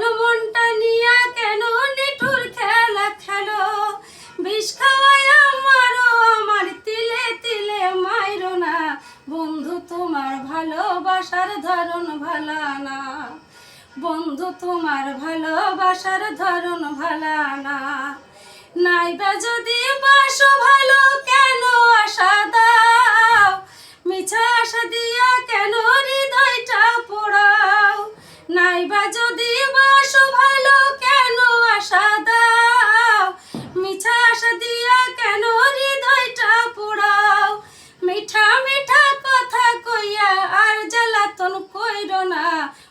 সরল মনটা নিয়ে কেন নিঠুর খেলা খেলো? বিষ খাওয়াই আমারও, আমার তিলে তিলে মাইরো না। বন্ধু, তোমার ভালোবাসার ধরন ভালা না। বন্ধু, তোমার ভালোবাসার ধরন ভালা না। নাইবা যদি বাসো ভালো, কেন আশা দাও? মিছা আশা দিয়া কেন হৃদয়টা পোড়াও? নাইবা যদি